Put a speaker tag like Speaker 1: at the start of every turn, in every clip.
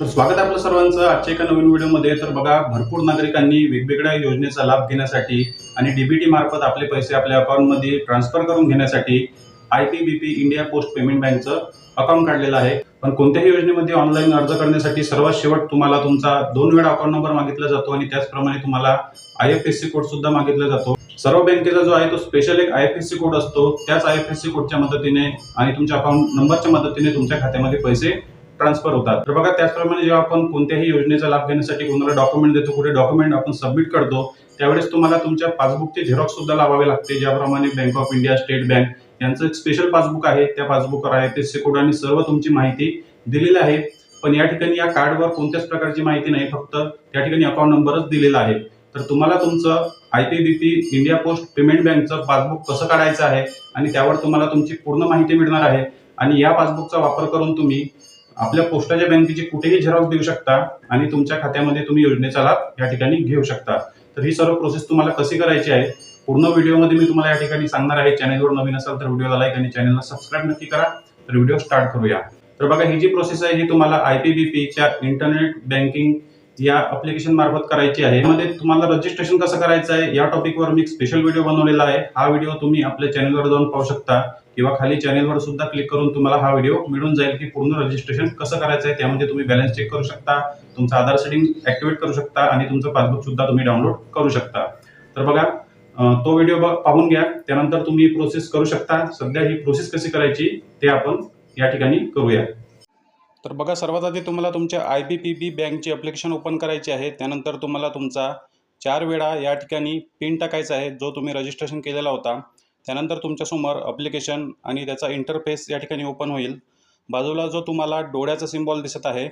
Speaker 1: तर स्वागत आहे आपलं सर्वांचं. आजच्या एका नवीन व्हिडिओमध्ये तर बघा भरपूर नागरिकांनी वेगवेगळ्या योजनेचा लाभ घेण्यासाठी आणि डीबीटी मार्फत आपले पैसे आपल्या अकाउंटमध्ये ट्रान्सफर करून घेण्यासाठी I P B P India post payment बँकचं account काढलेलं आहे. पण कोणत्याही योजनेमध्ये ऑनलाईन अर्ज करण्यासाठी सर्वात शेवट तुम्हाला तुमचा दोन वेळा अकाउंट नंबर मागितला जातो आणि त्याचप्रमाणे तुम्हाला I F S C code सुद्धा मागितला जातो. सर्व बँकेचा जो आहे तो स्पेशल एक I F S C code असतो. त्याच आय एफ एस सी कोडच्या मदतीने आणि तुमच्या अकाउंट नंबरच्या मदतीने तुमच्या खात्यामध्ये पैसे ट्रान्सफर होतात. तर बघा त्याचप्रमाणे जेव्हा आपण कोणत्याही योजनेचा लाभ घेण्यासाठी कोणाला डॉक्युमेंट देतो कुठे डॉक्युमेंट आपण सबमिट करतो त्यावेळेस तुम्हाला तुमच्या पासबुकचे झेरॉक्स सुद्धा लावावे लागते. ज्याप्रमाणे bank of India state bank यांचं एक स्पेशल पासबुक आहे. त्या पासबुकवर आहे ते सेकोड आणि सर्व तुमची माहिती दिलेली आहे. पण या ठिकाणी या कार्डवर कोणत्याच प्रकारची माहिती नाही. फक्त त्या ठिकाणी अकाउंट नंबरच दिलेला आहे. तर तुम्हाला तुमचं I P B P India post payment बँकचं passbook कसं काढायचं आहे? आणि त्यावर तुम्हाला तुमची पूर्ण माहिती मिळणार आहे. आणि या पासबुकचा वापर करून तुम्ही आपल्या पोस्टाच्या बँकेची कुठेही झेरॉक्स देऊ शकता आणि तुमच्या खात्यामध्ये तुम्ही योजनेचा लाभ या ठिकाणी घेऊ शकता. तर ही सर्व प्रोसेस तुम्हाला कशी करायची आहे पूर्ण व्हिडिओमध्ये मी तुम्हाला या ठिकाणी सांगणार आहे. चॅनलवर नवीन असाल तर व्हिडिओला लाईक आणि चॅनलला सबस्क्राईब नक्की करा. तर व्हिडिओ स्टार्ट करूया. तर बघा ही जी प्रोसेस आहे ही तुम्हाला आय पी बी पीच्या इंटरनेट बँकिंग या अप्लिकेशन मार्फत करायची आहे. यामध्ये तुम्हाला रजिस्ट्रेशन कसं करायचं आहे या टॉपिकवर मी स्पेशल व्हिडिओ बनवलेला आहे. हा व्हिडिओ तुम्ही आपल्या चॅनलवर जाऊन पाहू शकता किंवा खाली चॅनलवर सुद्धा क्लिक करून तुम्हाला हा व्हिडिओ मिळून जाईल की पूर्ण रजिस्ट्रेशन कसं करायचं आहे त्यामध्ये तुम्ही बॅलन्स चेक करू शकता तुमचं आधार सेटिंग ॲक्टिवेट करू शकता आणि तुमचं पासबुक सुद्धा तुम्ही डाउनलोड करू शकता. तर बघा तो व्हिडिओ पाहून घ्या. त्यानंतर तुम्ही प्रोसेस करू शकता. सध्या ही प्रोसेस कशी करायची ते आपण या ठिकाणी करूया. तर बघा सर्वात आधी तुम्हाला तुमच्या आय बी पी बी बँकची ॲप्लिकेशन ओपन करायची आहे. त्यानंतर तुम्हाला तुमचा चार वेळा या ठिकाणी पिन टाकायचा आहे जो तुम्ही रजिस्ट्रेशन केलेला होता. त्यानंतर तुमच्यासमोर अप्लिकेशन आणि त्याचा इंटरफेस या ठिकाणी ओपन होईल. बाजूला जो तुम्हाला डोळ्याचा सिम्बॉल दिसत आहे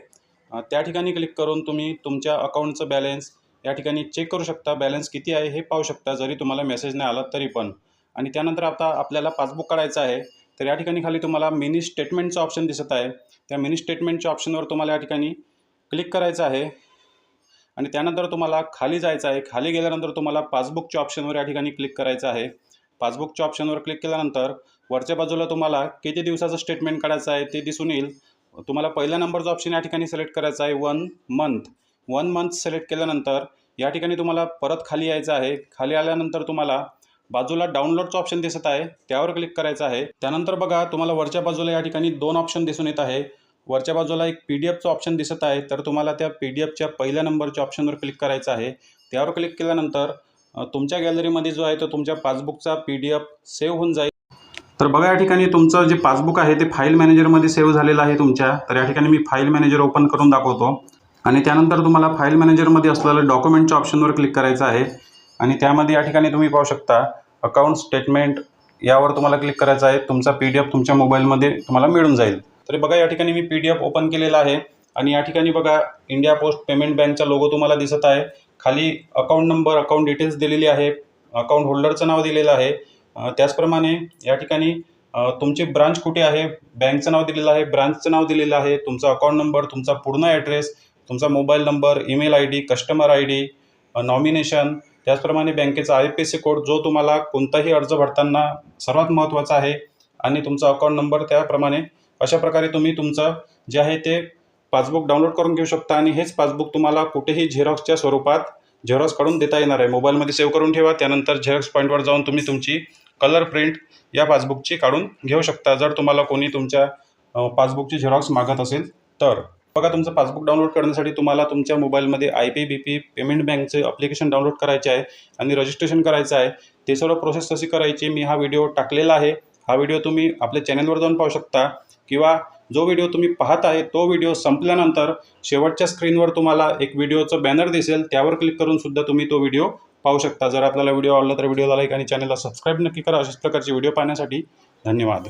Speaker 1: त्या ठिकाणी क्लिक करून तुम्ही तुमच्या अकाउंटचं बॅलेन्स या ठिकाणी चेक करू शकता. बॅलन्स किती आहे हे पाहू शकता जरी तुम्हाला मेसेज नाही आला तरी पण. आणि त्यानंतर आता आपल्याला पासबुक काढायचं आहे. तर या ठिकाणी खाली तुम्हाला मिनी स्टेटमेंटचं ऑप्शन दिसत आहे. त्या मिनी स्टेटमेंटच्या ऑप्शनवर तुम्हाला या ठिकाणी क्लिक करायचं आहे. आणि त्यानंतर तुम्हाला खाली जायचं आहे. खाली गेल्यानंतर तुम्हाला पासबुकच्या ऑप्शनवर या ठिकाणी क्लिक करायचं आहे. पासबुकच्या ऑप्शनवर क्लिक केल्यानंतर वरच्या बाजूला तुम्हाला किती दिवसाचं स्टेटमेंट काढायचं आहे ते दिसून येईल. तुम्हाला पहिल्या नंबरचं ऑप्शन या ठिकाणी सिलेक्ट करायचं आहे. One month one month select केल्यानंतर या ठिकाणी तुम्हाला परत खाली यायचं आहे. खाली आल्यानंतर तुम्हाला बाजूला डाउनलोडचं ऑप्शन दिसत आहे त्यावर क्लिक करायचं आहे. त्यानंतर बघा तुम्हाला वरच्या बाजूला या ठिकाणी दोन ऑप्शन दिसून येत आहे. वरच्या बाजूला एक पी डी एफचं ऑप्शन दिसत आहे तर तुम्हाला त्या पी डी एफच्या पहिल्या नंबरच्या ऑप्शनवर क्लिक करायचं आहे. त्यावर क्लिक केल्यानंतर तुमच्या गॅलरीमध्ये जो आहे तो तुमच्या पासबुकचा पी डी एफ सेव्ह होऊन जाईल. तर बघा या ठिकाणी तुमचं जे पासबुक आहे ते फाईल मॅनेजरमध्ये सेव्ह झालेलं आहे तुमच्या. तर या ठिकाणी मी फाईल मॅनेजर ओपन करून दाखवतो. आणि त्यानंतर तुम्हाला फाईल मॅनेजरमध्ये असलेलं डॉक्युमेंटच्या ऑप्शनवर क्लिक करायचं आहे. आणि त्यामध्ये या ठिकाणी तुम्ही पाहू शकता अकाउंट स्टेटमेंट यावर तुम्हाला क्लिक करायचं आहे. तुमचा पी डी एफ तुमच्या मोबाईलमध्ये तुम्हाला मिळून जाईल. तर बघा या ठिकाणी मी पी डी एफ ओपन केलेला आहे. आणि या ठिकाणी बघा इंडिया पोस्ट पेमेंट बँकचा लोगो तुम्हाला दिसत आहे. खाली अकाउंट नंबर अकाउंट डिटेल्स दिलेली आहे. अकाउंट होल्डरचं नाव दिलेलं आहे. त्याचप्रमाणे या ठिकाणी तुमची ब्रांच कुठे आहे? बँकचं नाव दिलेलं आहे. ब्रांचचं नाव दिलेलं आहे. तुमचा अकाउंट नंबर तुमचा पूर्ण ॲड्रेस तुमचा mobile number email I D customer I D nomination त्याचप्रमाणे बँकेचा I P S C code जो तुम्हाला कोणताही अर्ज भरताना सर्वात महत्त्वाचा आहे आणि तुमचा अकाउंट नंबर त्याप्रमाणे अशा प्रकारे तुम्ही तुमचं जे आहे ते पासबुक डाउनलोड करून घेऊ शकता आणि हेच पासबुक तुम्हाला कुठेही झेरॉक्सच्या स्वरूपात झेरॉक्स काढून देता येणार आहे. मोबाईलमध्ये सेव्ह करून ठेवा त्यानंतर झेरॉक्स पॉईंटवर जाऊन तुम्ही तुमची कलर प्रिंट या पासबुकची काढून घेऊ शकता. जर तुम्हाला कोणी तुमच्या पासबुकची झेरॉक्स मागत असेल तर. बघा तुमचं पासबुक डाउनलोड करण्यासाठी तुम्हाला तुमच्या मोबाईलमध्ये I P B P payment बँकचे अप्लिकेशन डाउनलोड करायचे आहे आणि रजिस्ट्रेशन करायचं आहे. ते सर्व प्रोसेस कशी करायची. मी हा व्हिडिओ टाकलेला आहे. हा व्हिडिओ तुम्ही आपल्या चॅनलवर जाऊन पाहू शकता. किंवा जो व्हिडिओ तुम्ही पाहत आहे तो व्हिडिओ संपल्यानंतर शेवटच्या स्क्रीनवर तुम्हाला एक व्हिडिओचं बॅनर दिसेल. त्यावर क्लिक करून सुद्धा तुम्ही तो व्हिडिओ पाहू शकता. जर आपल्याला व्हिडिओ आवडला तर व्हिडिओला लाईक आणि चॅनलला सबस्क्राईब नक्की करा. अशाच प्रकारचे व्हिडिओ पाहण्यासाठी धन्यवाद.